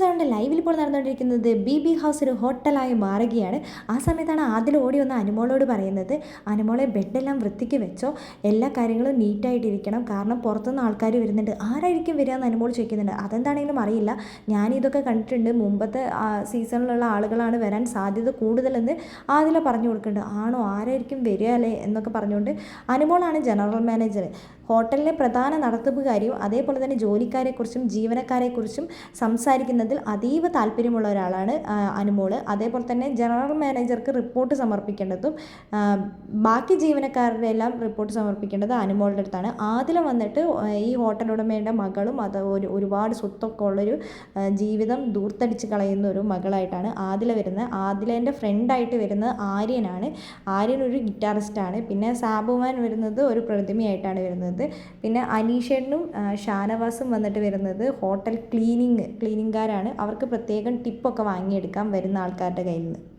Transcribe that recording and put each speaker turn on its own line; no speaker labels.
Sound ലൈവിൽ ഇപ്പോൾ നടന്നുകൊണ്ടിരിക്കുന്നത് ബി ബി ഹൗസ് ഒരു ഹോട്ടലായി മാറുകയാണ്. ആ സമയത്താണ് ആദ്യം ഓടി വന്ന അനുമോളോട് പറയുന്നത് അനുമോളെ ബെഡെല്ലാം വൃത്തിക്ക് വെച്ചോ. എല്ലാ കാര്യങ്ങളും നീറ്റായിട്ടിരിക്കണം കാരണം പുറത്തുനിന്ന് ആൾക്കാർ വരുന്നുണ്ട്. ആരായിരിക്കും വരിക എന്ന് അനുമോൾ ചോദിക്കുന്നുണ്ട്. അതെന്താണെങ്കിലും അറിയില്ല. ഞാനിതൊക്കെ കണ്ടിട്ടുണ്ട്. മുമ്പത്തെ സീസണിലുള്ള ആളുകളാണ് വരാൻ സാധ്യത കൂടുതലെന്ന് ആദ്യം പറഞ്ഞു കൊടുക്കുന്നുണ്ട്. ആണോ? ആരായിരിക്കും വരിക അല്ലേ? എന്നൊക്കെ പറഞ്ഞുകൊണ്ട് അനുമോളാണ് ജനറൽ മാനേജർ ഹോട്ടലിലെ പ്രധാന നടത്തിപ്പുകാരിയും അതേപോലെ തന്നെ ജോലിക്കാരെക്കുറിച്ചും ജീവനക്കാരെക്കുറിച്ചും സംസാരിക്കുന്നതിൽ അതീവ താല്പര്യമുള്ള ഒരാളാണ് അനുമോൾ. അതേപോലെ തന്നെ ജനറൽ മാനേജർക്ക് റിപ്പോർട്ട് സമർപ്പിക്കേണ്ടതും ബാക്കി ജീവനക്കാരുടെ എല്ലാം റിപ്പോർട്ട് സമർപ്പിക്കേണ്ടത് അനുമോളുടെ അടുത്താണ്. ആദ്യം വന്നിട്ട് ഈ ഹോട്ടൽ ഉടമയുടെ മകളും അത് ഒരു ഒരുപാട് സ്വത്തൊക്കെ ഉള്ളൊരു ജീവിതം ദൂർത്തടിച്ച് കളയുന്ന ഒരു മകളായിട്ടാണ് ആദില വരുന്നത്. ആദിലേന്റെ ഫ്രണ്ടായിട്ട് വരുന്നത് ആര്യനാണ്. ആര്യൻ ഒരു ഗിറ്റാറിസ്റ്റാണ് പിന്നെ സാബുമാൻ വരുന്നത് ഒരു പ്രതിമയായിട്ടാണ് വരുന്നത്. പിന്നെ അനീഷേട്ടനും ഷാനവാസും വന്നിട്ട് വരുന്നത് ഹോട്ടൽ ക്ലീനിങ് ക്ലീനിങ്കാരാണ്. അവർക്ക് പ്രത്യേകം ടിപ്പൊക്കെ വാങ്ങിയെടുക്കാം വരുന്ന ആൾക്കാരുടെ കയ്യിൽ നിന്ന്